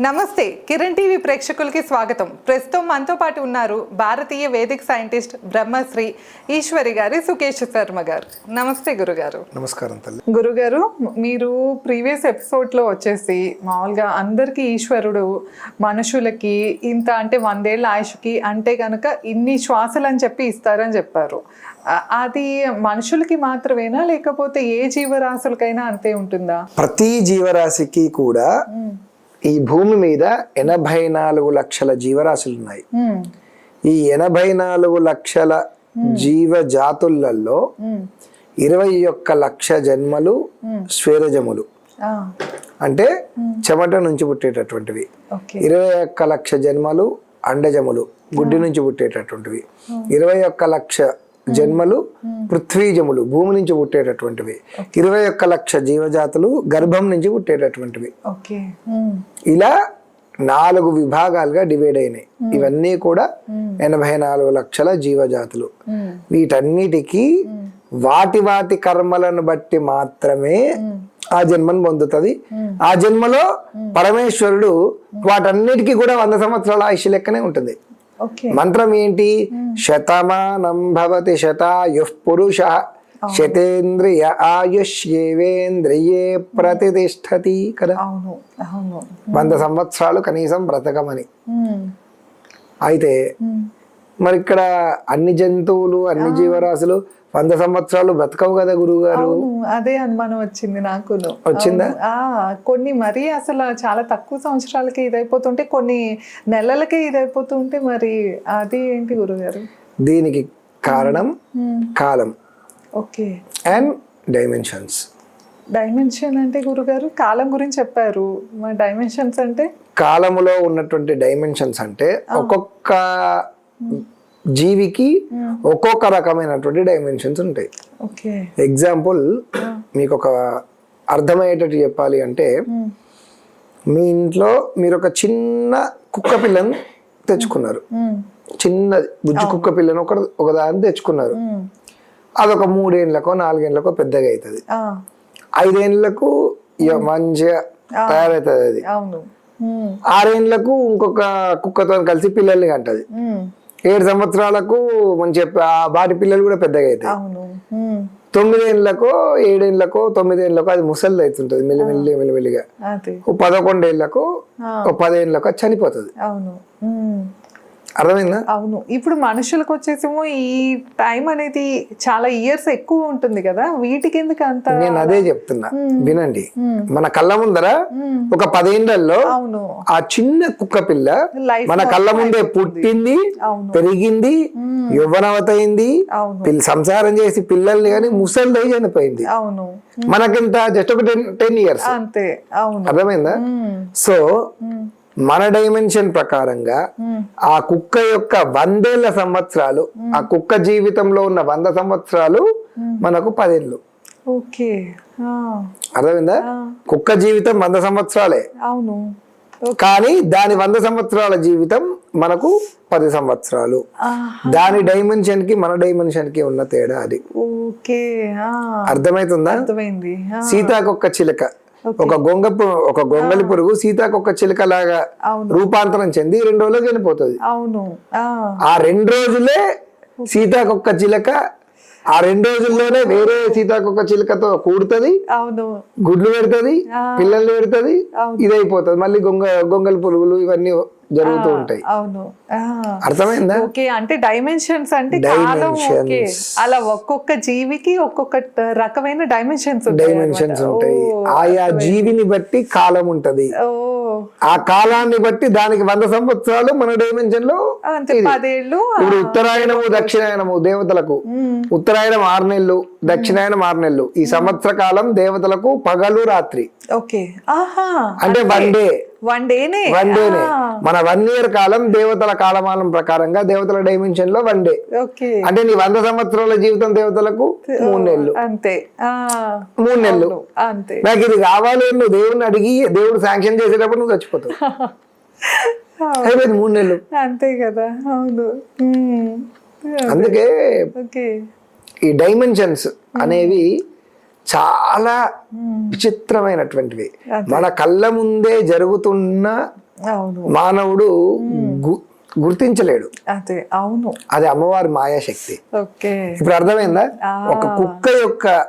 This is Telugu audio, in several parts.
నమస్తే కిరణ్ టీవీ ప్రేక్షకులకి స్వాగతం. ప్రస్తుతం మనతో పాటు ఉన్నారు భారతీయ వేదిక సైంటిస్ట్ బ్రహ్మశ్రీ ఈశ్వరి గారి సుకేష్ శర్మ గారు. నమస్తే గురుగారు. నమస్కారం తల్లి. గురుగారు మీరు ప్రీవియస్ ఎపిసోడ్లో వచ్చేసి మామూలుగా అందరికీ ఈశ్వరుడు మనుషులకి ఇంత అంటే వందేళ్ళ ఆయుష్కి అంటే కనుక ఇన్ని శ్వాసలు అని చెప్పి ఇస్తారని చెప్పారు. అది మనుషులకి మాత్రమేనా లేకపోతే ఏ జీవరాశులకైనా అంతే ఉంటుందా? ప్రతి జీవరాశికి కూడా ఈ భూమి మీద ఎనభై నాలుగు లక్షల జీవరాశులు ఉన్నాయి. ఈ ఎనభై నాలుగు లక్షల జీవ జాతులలో. ఇరవై ఒక్క లక్ష జన్మలు స్వేరజములు అంటే చెమట నుంచి పుట్టేటటువంటివి. ఇరవై ఒక్క లక్ష జన్మలు అండజములు గుడ్డి నుంచి పుట్టేటటువంటివి. ఇరవై ఒక్క లక్ష జన్మలు పృథ్వీజములు భూమి నుంచి పుట్టేటటువంటివి. ఇరవై ఒక్క లక్ష జీవజాతులు గర్భం నుంచి పుట్టేటటువంటివి. ఇలా నాలుగు విభాగాలుగా డివైడ్ అయినాయి. ఇవన్నీ కూడా ఎనభై నాలుగు లక్షల జీవజాతులు. వీటన్నిటికీ వాటి వాటి కర్మలను బట్టి మాత్రమే ఆ జన్మను పొందుతుంది. ఆ జన్మలో పరమేశ్వరుడు వాటన్నిటికీ కూడా వంద సంవత్సరాల ఆయుష్ లెక్కనే ఉంటుంది. మంత్రం ఏంటి? శతమానం భవతి శతాయుః పురుష. శతేంద్రియ ఆయుష్యేవేంద్రియే ప్రతిష్టతి కదా? వంద సంవత్సరాలు కనీసం బ్రతకమని. మ్మ్. అయితే మ్మ్. మరి ఇక్కడ అన్ని జంతువులు అన్ని జీవరాశులు వంద సంవత్సరాలు బ్రతకవు కదా గురువు గారు అదే అనుమానం వచ్చింది నాకును. వచ్చిందా? కొన్ని మరీ అసలు చాలా తక్కువ సంవత్సరాలకి ఇదైపోతుంటే కొన్ని నెలలకే ఇదైపోతుంటే మరి అది ఏంటి గురుగారు దీనికి కారణం. కాలం. ఓకే. అండ్ డైమెన్షన్స్ డైమెన్షన్ అంటే గురుగారు కాలం గురించి చెప్పారు. మరి డైమెన్షన్స్ అంటే? కాలములో ఉన్నటువంటి డైమెన్షన్స్ అంటే ఒక్కొక్క జీవికి ఒక్కొక్క రకమైనటువంటి డైమెన్షన్స్ ఉంటాయి. ఓకే. ఎగ్జాంపుల్ మీకు ఒక అర్థమయ్యేటట్టు చెప్పాలి అంటే మ్మ్. మీ ఇంట్లో మీరు ఒక చిన్న కుక్క పిల్లను తెచ్చుకున్నారు. చిన్నది బుజ్జి కుక్క పిల్లను ఒక ఒక దాన్ని తెచ్చుకున్నారు. అదొక మూడేళ్ళకో నాలుగేళ్ళకో పెద్దగా అవుతుంది. ఇక మంచిగా తయారవుతుంది అది. ఆరేళ్ళకు ఇంకొక కుక్కతో కలిసి పిల్లల్ని కంటది. ఏడు సంవత్సరాలకు మంచిగా ఆ వాటి పిల్లలు కూడా పెద్దగా అవుతాయి. తొమ్మిదేళ్ళకో ఏడేళ్ళకో తొమ్మిదేళ్ళకో అది ముసలి అవుతుంటది మెల్లిమెల్లి మెల్లిమెల్లిగా. ఓ పదేళ్ళకు చనిపోతుంది. అర్థమైందా? అవును. ఇప్పుడు మనుషులకు వచ్చేసేమో ఈ టైం అనేది చాలా ఇయర్స్ ఎక్కువ ఉంటుంది కదా. వీటికి ఎందుకు అంత నేను అదే చెప్తున్నా. వినండి. మన కళ్ళ ముందర. ఒక పదేళ్ళలో అవును. ఆ చిన్న కుక్క పిల్ల మన కళ్ళ ముందే పుట్టింది అవును. పెరిగింది. యవ్వనవతయింది సంసారం చేసి పిల్లల్ని కానీ ముసలిదై చనిపోయింది. అవును. మనకింత జస్ట్ ఒక టెన్ టెన్ ఇయర్స్. అంతే. అవును. అర్థమైందా. సో. మన డైమెన్షన్ ప్రకారంగా. ఆ కుక్క యొక్క వందేళ్ళ సంవత్సరాలు ఆ కుక్క జీవితంలో ఉన్న వంద సంవత్సరాలు మనకు పదేళ్ళు. అర్థమైందా? కుక్క జీవితం వంద సంవత్సరాలే. అవును. కానీ దాని వంద సంవత్సరాల జీవితం మనకు పది సంవత్సరాలు. దాని డైమెన్షన్కి మన డైమెన్షన్కి ఉన్న తేడా అది. ఆ, సీతాకొక్క చిలుక. ఒక గొంగ ఒక గొంగలి పురుగు సీతాకొక్క చిలుక లాగా రూపాంతరం చెంది రెండు రోజులు చనిపోతుంది అవును. ఆ, రెండు రోజులే సీతాకొక్క చిలుక ఆ రెండు రోజుల్లోనే వేరే సీతాకొక్క చిలుకతో కూడుతుంది అవును. గుడ్లు పెడుతుంది ఆ. పిల్లల్ని పెడుతుంది. ఇదైపోతుంది. మళ్ళీ గొంగ గొంగలి పురుగులు ఇవన్నీ జరుగుతూ ఉంటాయి. అవును. అర్థమైందా? ఓకే అంటే డైమెన్షన్స్ అంటే ఓకే. అలా ఒక్కొక్క జీవికి ఒక్కొక్క రకమైన డైమెన్షన్స్ డైమెన్షన్స్ ఉంటాయి. ఆయా జీవిని బట్టి కాలం ఉంటది. ఆ కాలాన్ని బట్టి దానికి వంద సంవత్సరాలు మన డైమెన్షన్లో పదేళ్ళు ఇప్పుడు ఉత్తరాయణము దక్షిణాయనము దేవతలకు. ఉత్తరాయణం ఆరు నెలలు దక్షిణాయనం ఆరు నెలలు. ఈ సంవత్సర కాలం దేవతలకు పగలు రాత్రి. ఓకే. అంటే వన్ డే. వన్ డేనే వన్ డేనే మన వన్ ఇయర్ కాలం దేవతల కాలమానం ప్రకారంగా దేవతల డైమెన్షన్లో వన్ డే అంటే నీ వంద సంవత్సరాల జీవితం దేవతలకు మూడు నెలలు. అంతే. మూడు నెలలు. అంతే. నాకు ఇది కావాలి అని నువ్వు దేవుడిని అడిగి దేవుడు శాంక్షన్ చేసేటప్పుడు నువ్వు చచ్చిపోతావు. అయిపోయింది మూడు నెలలు. అంతే కదా. అవును. అందుకే ఈ డైమెన్షన్స్ అనేవి చాలా విచిత్రమైనటువంటివి. మన కళ్ళ ముందే జరుగుతున్న అవును. మానవుడు గుర్తించలేడు. అదే అవును. అది అమ్మవారి మాయాశక్తి. ఓకే. ఇప్పుడు అర్థమైందా? ఒక కుక్క యొక్క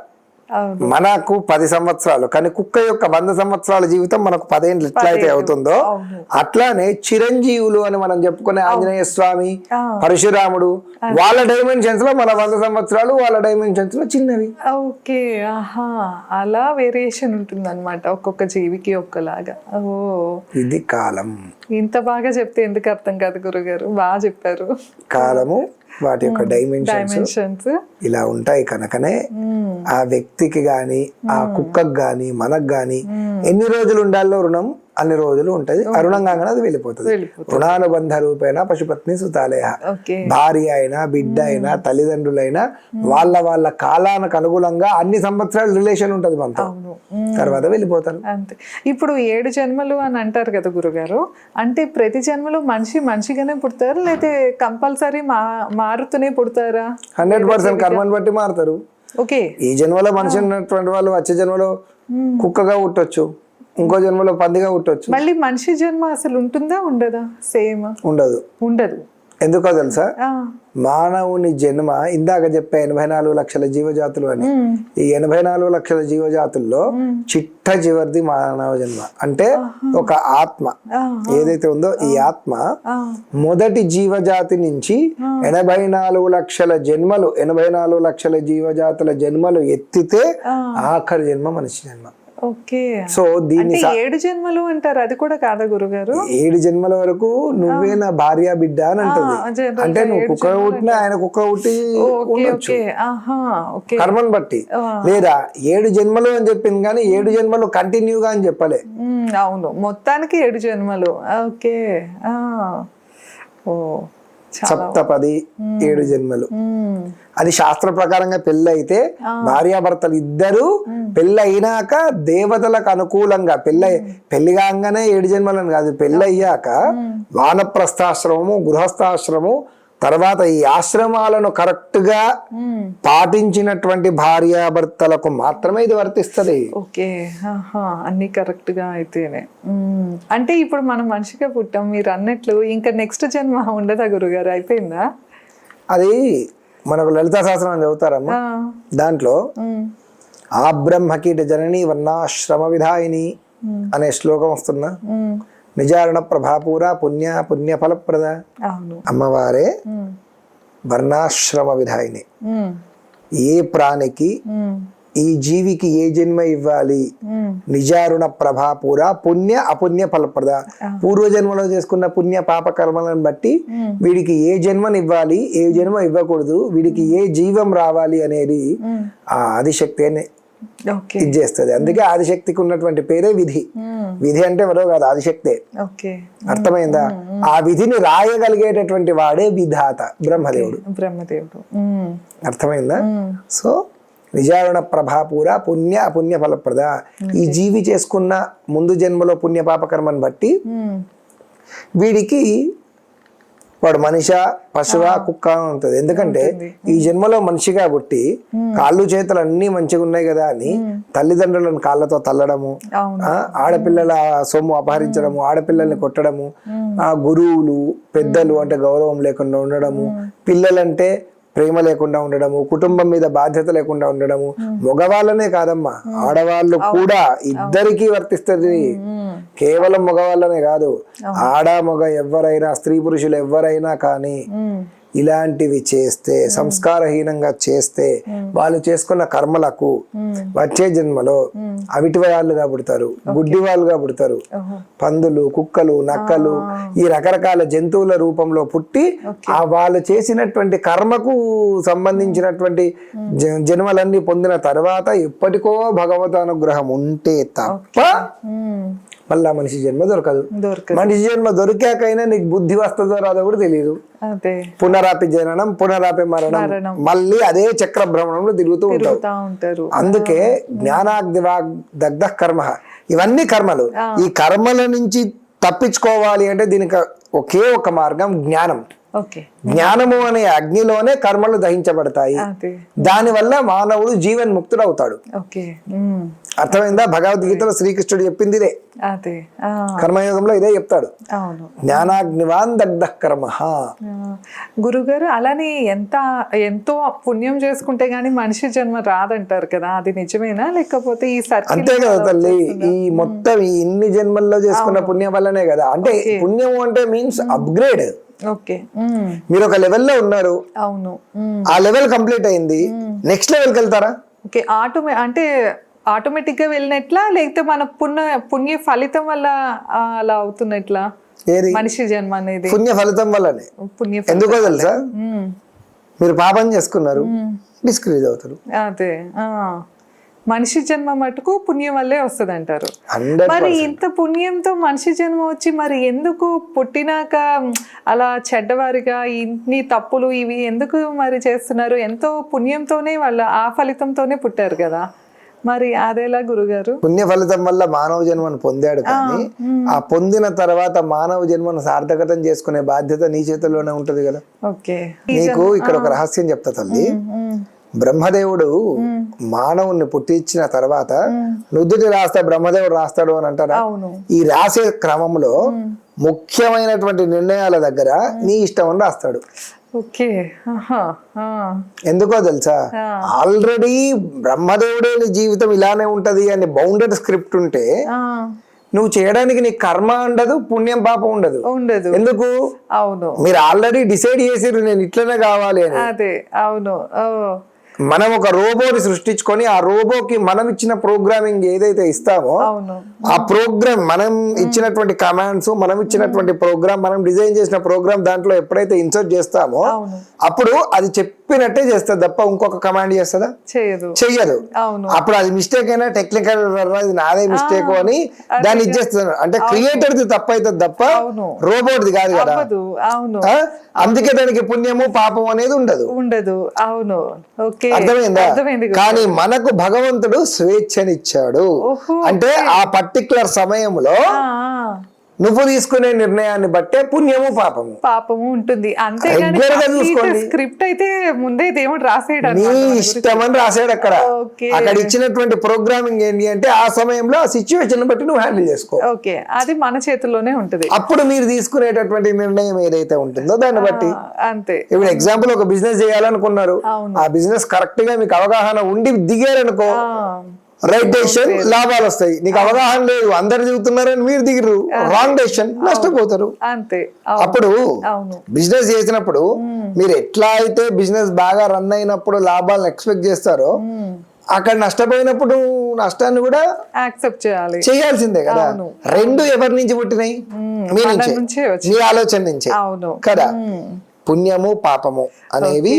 మనకు పది సంవత్సరాలు కానీ కుక్క యొక్క వంద సంవత్సరాల జీవితం మనకు పదేళ్ళు ఎట్లయితే అవుతుందో. అట్లానే చిరంజీవులు అని మనం చెప్పుకునే ఆంజనేయ స్వామి. పరశురాముడు వాళ్ళ డైమెన్షన్స్లో మన వంద సంవత్సరాలు వాళ్ళ డైమెన్షన్స్లో చిన్నవి. ఓకే ఆహా. అలా వేరియేషన్ ఉంటుంది అనమాట ఒక్కొక్క జీవికి ఒక్కలాగా. ఓ. ఇది కాలం. ఇంత బాగా చెప్తే ఎందుకు అర్థం కాదు గురుగారు? బాగా చెప్పారు. కాలము వాటి యొక్క డైమెన్షన్స్ ఇలా ఉంటాయి కనుకనే. ఆ వ్యక్తికి గాని ఆ కుక్కకు గాని మనకు గాని ఎన్ని రోజులు ఉండాలో రుణం? అన్ని రోజులు ఉంటది. అరుణం కాగానే అది వెళ్ళిపోతుంది. రుణానుబంధ రూపేణ పశుపత్ని సుతాలయ. భార్య అయినా బిడ్డ అయినా తల్లిదండ్రులైనా వాళ్ళ వాళ్ళ కాలానికి అనుగుణంగా అన్ని సంవత్సరాలు రిలేషన్ ఉంటది మనతో. తర్వాత వెళ్ళిపోతారు. అంతే. ఇప్పుడు ఏడు జన్మలు అని అంటారు కదా గురుగారు. అంటే ప్రతి జన్మలో మనిషి మనిషిగానే పుడతారు? లేకపోతే కంపల్సరీ మా మారుతూనే పుడతారా? హండ్రెడ్ పర్సెంట్ కర్మని బట్టి మారుతారు. ఓకే. ఈ జన్మలో మనిషి ఉన్నటువంటి వాళ్ళు వచ్చే జన్మలో కుక్కగా పుట్టొచ్చు. ఇంకో జన్మలో పందిగా పుట్టొచ్చు. మళ్ళీ మనిషి జన్మ అసలు ఉంటుందా ఉండదా? సేమ్ ఉండదు. ఉండదు. ఎందుకో తెలుసా? మానవుని జన్మ ఇందాక చెప్పే ఎనభై నాలుగు లక్షల జీవజాతులు అని. ఈ ఎనభై నాలుగు లక్షల జీవజాతుల్లో చిట్ట చివరిది మానవ జన్మ. అంటే ఒక ఆత్మ. ఏదైతే ఉందో ఈ ఆత్మ మొదటి జీవజాతి నుంచి ఎనభై నాలుగు లక్షల జన్మలు ఎనభై నాలుగు లక్షల జీవజాతుల జన్మలు ఎత్తితే. ఆఖరి జన్మ మనిషి జన్మ. సో దీన్ని ఏడు జన్మలు అంటారు అది కూడా కాదా గురుగారు? ఏడు జన్మల వరకు నువ్వే నా భార్య బిడ్డ అని అంటుంది. అంటే నువ్వు కుక్క పుట్టినా ఆయన కుక్క పుట్టి ఉండొచ్చు. కర్మను బట్టి. లేదా ఏడు జన్మలు అని చెప్పింది కానీ ఏడు జన్మలు కంటిన్యూగా అని చెప్పలే. అవును. మొత్తానికి ఏడు జన్మలు. ఓకే. ఆ, ఓ. సప్తపది ఏడు జన్మలు. అది శాస్త్ర ప్రకారంగా పెళ్ళి అయితే భార్యాభర్తలు ఇద్దరు పెళ్ళి అయినాక దేవతలకు అనుకూలంగా పెళ్ళి పెళ్ళి కాగానే ఏడు జన్మలని కాదు పెళ్ళి అయ్యాక వానప్రస్థాశ్రమము గృహస్థాశ్రమము తర్వాత ఈ ఆశ్రమాలను కరెక్ట్గా ఉమ్, పాటించినటువంటి భార్యాభర్తలకు మాత్రమే ఇది వర్తిస్తుంది. ఓకే. అన్ని కరెక్ట్గా అయితేనే అంటే ఇప్పుడు మనం మనిషిగా పుట్టాం మీరు అన్నట్లు ఇంకా నెక్స్ట్ జన్మ ఉండదా గురుగారు? అయిపోయిందా? అది మనకు లలితా శాస్త్రం అని చదువుతారమ్మా దాంట్లో ఆ బ్రహ్మకీట జనని వర్ణాశ్రమ విధాయిని అనే శ్లోకం వస్తున్నా నిజారణ ప్రభాపూర పుణ్య పుణ్య ఫలప్రద. అమ్మవారే వర్ణాశ్రమ విధాయిని. ఏ ప్రాణికి ఈ జీవికి ఏ జన్మ ఇవ్వాలి? నిజారుణ ప్రభాపూర పుణ్య అపుణ్య ఫలప్రద. పూర్వజన్మలో చేసుకున్న పుణ్య పాప కర్మలను బట్టి. వీడికి ఏ జన్మని ఇవ్వాలి? ఏ జన్మ ఇవ్వకూడదు. వీడికి ఏ జీవం రావాలి అనేది ఆ ఆదిశక్తి ఇది చేస్తుంది. అందుకే ఆదిశక్తికి ఉన్నటువంటి పేరే విధి. ఉమ్, విధి అంటే మరో కాదు ఆదిశక్తే. అర్థమైందా? ఆ విధిని రాయగలిగేటటువంటి వాడే విధాత బ్రహ్మదేవుడు. బ్రహ్మదేవుడు. అర్థమైందా? సో నిజారుణ ప్రభాపూర పుణ్య అపుణ్య ఫలప్రద. ఈ జీవి చేసుకున్న ముందు జన్మలో పుణ్య పాపకర్మను బట్టి వీడికి వాడు మనిష పశువ కుక్క ఉంటుంది. ఎందుకంటే ఈ జన్మలో మనిషిగా పుట్టి కాళ్ళు చేతులు అన్ని మంచిగా ఉన్నాయి కదా అని తల్లిదండ్రులను కాళ్ళతో తల్లడము ఆడపిల్లల సొమ్ము అపహరించడము ఆడపిల్లల్ని కొట్టడము ఆ గురువులు పెద్దలు అంటే గౌరవం లేకుండా ఉండడము పిల్లలంటే ప్రేమ లేకుండా ఉండడము కుటుంబం మీద బాధ్యత లేకుండా ఉండడము మగవాళ్ళనే కాదమ్మా. ఆడవాళ్ళు కూడా ఇద్దరికీ వర్తిస్తుంది. కేవలం మగవాళ్ళనే కాదు. ఆడ మగ ఎవరైనా స్త్రీ పురుషులు ఎవరైనా కానీ ఇలాంటివి చేస్తే సంస్కారహీనంగా చేస్తే వాళ్ళు చేసుకున్న కర్మలకు వచ్చే జన్మలో అవిటి వాళ్ళుగా పుడతారు గుడ్డి వాళ్ళుగా పుడతారు. పందులు కుక్కలు నక్కలు ఈ రకరకాల జంతువుల రూపంలో పుట్టి ఆ వాళ్ళు చేసినటువంటి కర్మకు సంబంధించినటువంటి జన్మలన్నీ పొందిన తర్వాత ఎప్పటికో భగవత అనుగ్రహం ఉంటే తప్ప మళ్ళా మనిషి జన్మ దొరకదు. మనిషి జన్మ దొరికాకైనా నీకు బుద్ధి వస్తుందో రాదో కూడా తెలియదు పునరాపి జననం పునరాపి మరణం. మళ్ళీ అదే చక్ర భ్రమణంలో తిరుగుతూ ఉంటారు. అందుకే జ్ఞానాగ్ని వాగ్ దగ్ధ కర్మ ఇవన్నీ కర్మలు. ఈ కర్మల నుంచి తప్పించుకోవాలి అంటే దీనికి ఒకే ఒక మార్గం జ్ఞానం. ఓకే. జ్ఞానము అనే అగ్నిలోనే కర్మలు దహించబడతాయి. దానివల్ల మానవుడు జీవన్ముక్తుడు అవుతాడు ఓకే. ఉమ్, అర్థమైందా? భగవద్గీతలో శ్రీకృష్ణుడు చెప్పింది ఇదే కర్మయోగంలో ఇదే చెప్తాడు. జ్ఞానాగ్నివాన్ దగ్ధ కర్మ. గురుగారు అలానే ఎంత ఎంతో పుణ్యం చేసుకుంటే గానీ మనిషి జన్మ రాదంటారు కదా అది నిజమేనా? లేకపోతే ఈ అంతే కదా తల్లి. ఈ మొత్తం ఈ ఇన్ని జన్మల్లో చేసుకున్న పుణ్యం వల్లనే కదా. అంటే పుణ్యం అంటే మీన్స్ అప్గ్రేడ్. ఓకే. మీరు ఒక లెవెల్లో ఉన్నారు. అవును. ఆ లెవెల్ కంప్లీట్ అయింది. నెక్స్ట్ లెవెల్కి వెళ్తారా ఓకే ఆటోమే అంటే ఆటోమేటిక్గా వెళ్ళినట్లా లేకపోతే మన పుణ్య పుణ్య ఫలితం వల్ల అలా అవుతున్నట్లా మనిషి జన్మ అనేది. పుణ్య ఫలితం వల్లనే. పుణ్య ఎందుకో తెలుసా? మీరు పాపం చేసుకున్నారు. డిస్కరేజ్ అవుతారు. అదే ఆ. మనిషి జన్మ మటుకు పుణ్యం వల్లే వస్తుంది అంటారు మరి ఇంత పుణ్యంతో మనిషి జన్మ వచ్చి మరి ఎందుకు పుట్టినాక అలా చెడ్డవారిగా ఇన్ని తప్పులు ఇవి ఎందుకు మరి చేస్తున్నారు? ఎంతో పుణ్యంతోనే వాళ్ళ ఆ ఫలితంతోనే పుట్టారు కదా. మరి అదేలా గురుగారు? పుణ్య ఫలితం వల్ల మానవ జన్మను పొందాడు కానీ ఆ పొందిన తర్వాత మానవ జన్మను సార్థకతం చేసుకునే బాధ్యత నీ చేతుల్లోనే ఉంటది కదా. ఓకే. నీకు ఇక్కడ ఒక రహస్యం చెప్తా తల్లి. బ్రహ్మదేవుడు మానవుణ్ణి పుట్టించిన తర్వాత నుదుటి రాస్తే బ్రహ్మదేవుడు రాస్తాడు అని అంటారా? ఈ రాసే క్రమంలో ముఖ్యమైనటువంటి నిర్ణయాల దగ్గర నీ ఇష్టం అని రాస్తాడు. ఎందుకో తెలుసా. ఆల్రెడీ బ్రహ్మదేవుడే నీ జీవితం ఇలానే ఉంటది అని బౌండెడ్ స్క్రిప్ట్ ఉంటే నువ్వు చేయడానికి నీ కర్మ ఉండదు పుణ్యం పాపం ఉండదు. ఉండదు. ఎందుకు? అవును. మీరు ఆల్రెడీ డిసైడ్ చేసిర్రు నేను ఇట్లనే కావాలి అని. అదే అవును. మనం ఒక రోబోని సృష్టించుకొని ఆ రోబోకి మనం ఇచ్చిన ప్రోగ్రామింగ్ ఏదైతే ఇస్తామో ఆ ప్రోగ్రామ్ మనం ఇచ్చినటువంటి కమాండ్స్ మనం ఇచ్చినటువంటి ప్రోగ్రామ్ మనం డిజైన్ చేసిన ప్రోగ్రామ్ దాంట్లో ఎప్పుడైతే ఇన్సర్ట్ చేస్తామో అప్పుడు అది చెప్పినట్టే చేస్తుంది తప్ప ఇంకొక కమాండ్ చేస్తుందా? చేయదు. చెయ్యదు. అవును. అప్పుడు అది మిస్టేక్ అయినా టెక్నికల్ ఇది నాదే మిస్టేక్ అని దాన్ని ఇచ్చేస్తున్నారు అంటే క్రియేటర్ ది తప్పు అవుతుంది తప్ప అవును. రోబోట్ ది కాదు. కదా? అందుకే దానికి పుణ్యము పాపం అనేది ఉండదు. ఉండదు. అవును. ఓకే. అర్థమైందా. కానీ మనకు భగవంతుడు స్వేచ్ఛనిచ్చాడు. అంటే ఆ పర్టికులర్ సమయంలో నువ్వు తీసుకునే నిర్ణయాన్ని బట్టే పుణ్యము పాపము. పాపము ఉంటుంది. స్క్రిప్ట్ అయితే ముందే దేవుడు రాసేయడం నీ ఇష్టం అని రాశాడు అక్కడ. అక్కడ ఇచ్చినటువంటి ప్రోగ్రామింగ్ ఏంటి అంటే ఆ సమయంలో ఆ సిచ్యువేషన్ బట్టి నువ్వు హ్యాండిల్ చేసుకో. ఓకే. అది మన చేతుల్లోనే ఉంటుంది. అప్పుడు మీరు తీసుకునేటటువంటి నిర్ణయం ఏదైతే ఉంటుందో దాన్ని బట్టి. అంతే. ఇప్పుడు ఎగ్జాంపుల్ ఒక బిజినెస్ చేయాలనుకున్నారు. ఆ బిజినెస్ కరెక్ట్గా మీకు అవగాహన ఉండి దిగారనుకో. రైట్ డెసిషన్ లాభాలు వస్తాయి. నీకు అవగాహన లేదు అందరు దిగుతున్నారని మీరు దిగరు రాంగ్ డెసిషన్ నష్టపోతారు. అంతే. అప్పుడు బిజినెస్ చేసినప్పుడు మీరు ఎట్లా అయితే బిజినెస్ బాగా రన్ అయినప్పుడు లాభాలను ఎక్స్పెక్ట్ చేస్తారో అక్కడ నష్టపోయినప్పుడు నష్టాన్ని కూడా యాక్సెప్ట్ చేయాలి. చేయాల్సిందే కదా. రెండు ఎవరి నుంచి పుట్టినాయి? మీ నుంచే. మీ ఆలోచన నుంచే. అవును. కదా? పుణ్యము పాపము అనేవి.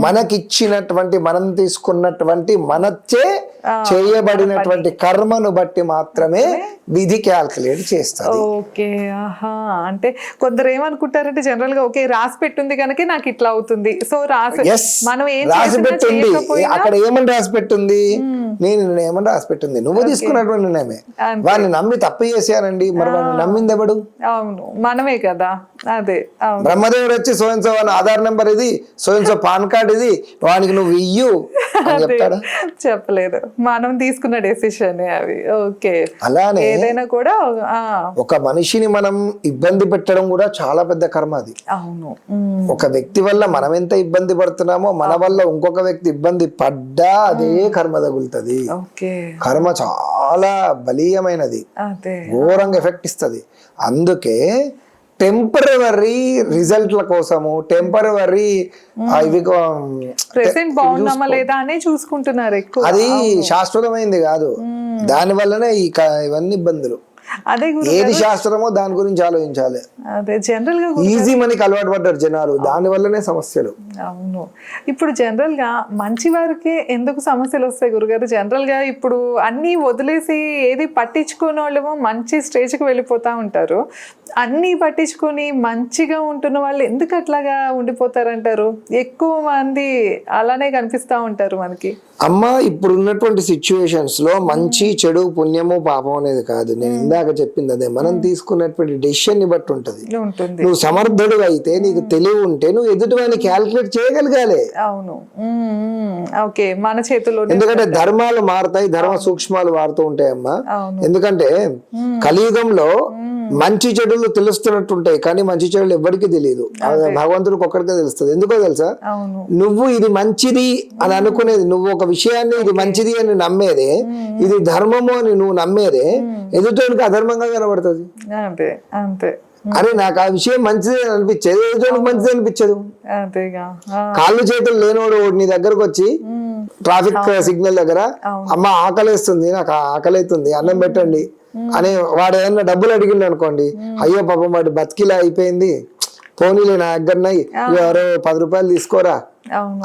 మనకిచ్చినటువంటి మనం తీసుకున్నటువంటి మనచ్చే చేయబడినటువంటి కర్మను బట్టి మాత్రమే విధి క్యాల్కులేట్ చేస్తారు ఓకే ఆహా. అంటే కొందరు ఏమనుకుంటారంటే జనరల్గా ఓకే రాసి పెట్టుంది కనుక నాకు ఇట్లా అవుతుంది. సో రాసి మనం ఏం రాసి పెట్టుంది. అక్కడ ఏమని రాసి పెట్టుంది? నేను ఏమని రాసి పెట్టింది? నువ్వు తీసుకున్నటువంటి నిర్ణయమే. వాడిని నమ్మి తప్పు చేశానండి. మరి వాడిని నమ్మింది ఎవడు? అవును. మనమే కదా. అదే బ్రహ్మదేవుడు వచ్చి సోయన్సో వాని ఆధార్ నెంబర్ ఇది సోయన్సో పాన్ కార్డ్ ఇది వానికి నువ్వు ఇయ్యు చెప్పలేదు. మనం తీసుకున్న డెసిషన్ అవి ఓకే. అలానే ఏదైనా కూడా ఒక మనిషిని మనం ఇబ్బంది పెట్టడం కూడా చాలా పెద్ద కర్మ అది. అవును. ఒక వ్యక్తి వల్ల మనం ఎంత ఇబ్బంది పడుతున్నామో మన వల్ల ఇంకొక వ్యక్తి ఇబ్బంది పడ్డా అదే కర్మ తగులుతుంది. కర్మ చాలా బలీయమైనది. ఘోరంగా ఎఫెక్ట్ ఇస్తుంది. అందుకే టెంపరవరీ రిజల్ట్ల కోసము టెంపరవరీ ఇవి కో- ప్రెసెంట్ బాగున్నామా లేదా అనే చూసుకుంటున్నారు ఎక్కువ. అది శాశ్వతమైంది కాదు. దాని వల్లనే ఈ ఇవన్నీ ఇబ్బందులు. అదే ఏది శాస్త్రమో దాని గురించి ఆలోచించాలి. అదే జనరల్గా ఈజీ మనకి అలవాటు పడ్డారు జనాలు. దాని వల్లనే సమస్యలు. అవును. ఇప్పుడు జనరల్గా మంచి వారికే ఎందుకు సమస్యలు వస్తాయి గురుగారు? జనరల్గా ఇప్పుడు అన్ని వదిలేసి ఏది పట్టించుకోని వాళ్ళేమో మంచి స్టేజ్కి వెళ్ళిపోతా ఉంటారు. అన్నీ పట్టించుకొని మంచిగా ఉంటున్న వాళ్ళు ఎందుకు అట్లాగా ఉండిపోతారంటారు? ఎక్కువ మంది అలానే కనిపిస్తా ఉంటారు మనకి. అమ్మ ఇప్పుడు ఉన్నటువంటి సిచ్యువేషన్స్లో మంచి చెడు పుణ్యము పాపం అనేది కాదు. నేను ఇందాక చెప్పింది అదే. మనం తీసుకున్నటువంటి డెసిషన్ని బట్టి ఉంటది. నువ్వు సమర్థుడు అయితే నీకు తెలివి ఉంటే నువ్వు ఎదుటివాడిని క్యాల్కులేట్ చేయగలగాలి. అవును. ఓకే మన చేతుల్లోనే ఎందుకంటే ధర్మాలు మారుతాయి ధర్మ సూక్ష్మాలు మారుతూ ఉంటాయమ్మా. అవును. ఎందుకంటే కలియుగంలో మంచి చెడులు తెలుస్తున్నట్టు ఉంటాయి కానీ మంచి చెడులు ఎవరికి తెలియదు భగవంతుడికి ఒక్కడికే తెలుస్తుంది. ఎందుకో తెలుసా? నువ్వు ఇది మంచిది అని అనుకునేది నువ్వు ఒక విషయాన్ని ఇది మంచిది అని నమ్మేదే ఇది ధర్మము అని నువ్వు నమ్మేదే ఎదుటోనికి అధర్మంగా కనబడుతుంది? అంతే అంతే. అరే నాకు ఆ విషయం మంచిది అని అనిపించేది ఎదుటోనికి మంచిది అనిపించదు? కాళ్ళు చేతులు లేనోడు నీ దగ్గరకు వచ్చి ఉమ్, ట్రాఫిక్ సిగ్నల్ దగ్గర అమ్మ ఆకలేస్తుంది నాకు ఆకలేస్తుంది అన్నం పెట్టండి అని వాడు ఏదైనా డబ్బులు అడిగిండు అనుకోండి అయ్యో పాపం వాడు బతికిలా అయిపోయింది పోనీలే నా దగ్గర ఉన్నాయి ఎవరో పది రూపాయలు తీసుకోరా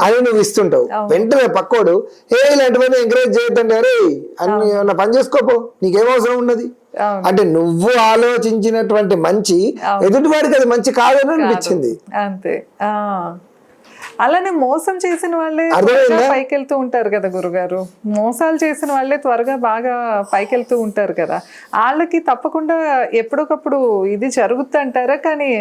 అని నువ్వు ఇస్తుంటావు. వెంటనే పక్కోడు ఏ ఇలాంటివన్నీ ఎంకరేజ్ చేయొద్దండి అరే అని ఏమన్నా పని చేసుకోపో నీకేం అవసరం ఉన్నది? అంటే నువ్వు ఆలోచించినటువంటి మంచి ఎదుటివాడికి అది మంచి కాదని అనిపించింది. అంతే. ఆ. అలానే మోసం చేసిన వాళ్ళే పైకి వెళ్తూ ఉంటారు కదా గురుగారు. మోసాలు చేసిన వాళ్ళే త్వరగా బాగా పైకి వెళ్తూ ఉంటారు కదా. వాళ్ళకి తప్పకుండా ఎప్పటికప్పుడు ఇది జరుగుతుంది అంటారా? కానీ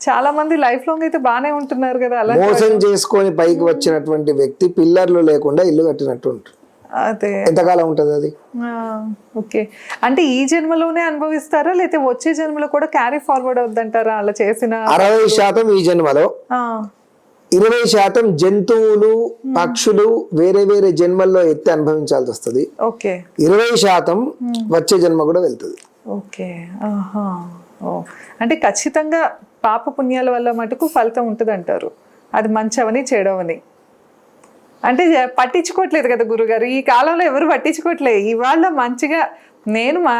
చాలా మంది లైఫ్ లాంగ్ అయితే బాగానే ఉంటున్నారు కదా అలా మోసం చేసుకొని పైకి వచ్చినటువంటి వ్యక్తి పిల్లర్లు లేకుండా ఇల్లు కట్టినట్టు ఉంటుంది అదే. ఎంతకాలం ఉంటది అది? ఓకే. అంటే ఈ జన్మలోనే అనుభవిస్తారా? లేకపోతే వచ్చే జన్మలో కూడా క్యారీ ఫార్వర్డ్ అవుద్దంటారా? అలా చేసిన అరవై శాతం ఈ జన్మలో. ఇరవై శాతం జంతువులు పక్షులు వేరే వేరే జన్మల్లో ఎత్తి అనుభవించాల్సి వస్తుంది. ఓకే. ఇరవై శాతం వచ్చే జన్మ కూడా వెళ్తుంది. ఓకే. ఆహా. ఓ. అంటే ఖచ్చితంగా పాప పుణ్యాల వల్ల మటుకు ఫలితం ఉంటుంది అంటారు అది మంచవని చెడవని. అంటే పట్టించుకోవట్లేదు కదా గురుగారు. ఈ కాలంలో ఎవరు పట్టించుకోవట్లేదు ఇవాళ మంచిగా నేను మా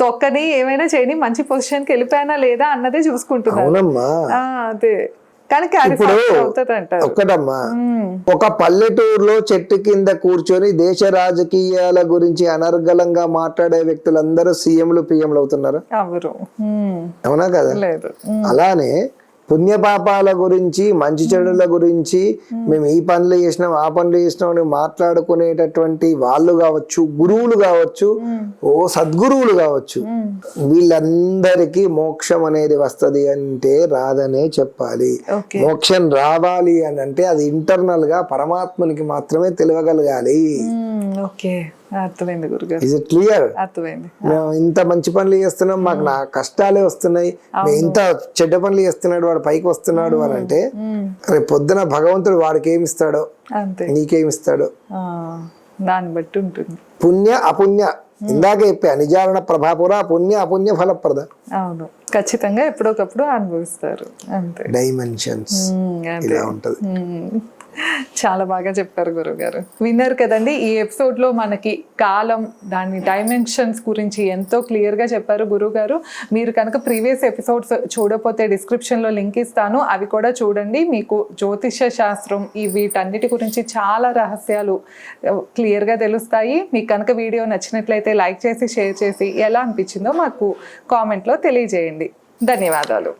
తొక్కని ఏమైనా చేయని మంచి పొజిషన్కి వెళ్ళిపోయానా లేదా అన్నదే ఆ, అదే. కానీ ఒక్కటమ్మా. ఒక పల్లెటూరులో చెట్టు కింద కూర్చొని దేశ రాజకీయాల గురించి అనర్గళంగా మాట్లాడే వ్యక్తులందరూ సీఎంలు పిఎంలు అవుతున్నారు? అవునా కదా? అలానే పుణ్యపాపాల గురించి మంచి చెడుల గురించి మేము ఈ పనులు చేసినాం ఆ పనులు చేసినాం అని మాట్లాడుకునేటటువంటి వాళ్ళు కావచ్చు గురువులు కావచ్చు ఓ సద్గురువులు కావచ్చు వీళ్ళందరికీ మోక్షం అనేది వస్తది అంటే రాదనే చెప్పాలి. మోక్షం రావాలి అని అంటే అది ఇంటర్నల్గా పరమాత్మనికి మాత్రమే తెలియగలగాలి. ఓకే. అర్థమైంది గురుగారు. ఇస్ ఇట్ క్లియర్ అర్థమైంది. మేము ఇంత మంచి పనులు చేస్తున్నాం మాకు నా కష్టాలే వస్తున్నాయి. మేము ఇంత చెడ్డ పనులు చేస్తున్నాడు వాడు పైకి వస్తున్నాడు అని అంటే రేపు పొద్దున భగవంతుడు వాడికి ఏమి ఇస్తాడో అంతే. నీకేమి ఇస్తాడో ఆ, దాన్ని బట్టి ఉంటుంది. పుణ్య అపుణ్య. ఇందాకే చెప్పా నిజారణ ప్రభాపుర పుణ్య అపుణ్య ఫలప్రద. అవును. ఖచ్చితంగా ఎప్పుడొకప్పుడు అనుభవిస్తారు. అంతే. డైమెన్షన్స్ ఇలా ఉంటది. చాలా బాగా చెప్పారు గురుగారు. విన్నారు కదండి ఈ ఎపిసోడ్లో మనకి కాలం దాని డైమెన్షన్స్ గురించి ఎంతో క్లియర్గా చెప్పారు గురుగారు. మీరు కనుక ప్రీవియస్ ఎపిసోడ్స్ చూడపోతే డిస్క్రిప్షన్లో లింక్ ఇస్తాను. అవి కూడా చూడండి. మీకు జ్యోతిష శాస్త్రం ఈ వీటన్నిటి గురించి చాలా రహస్యాలు క్లియర్గా తెలుస్తాయి. మీకు కనుక వీడియో నచ్చినట్లయితే లైక్ చేసి షేర్ చేసి ఎలా అనిపించిందో మాకు కామెంట్లో తెలియజేయండి. ధన్యవాదాలు.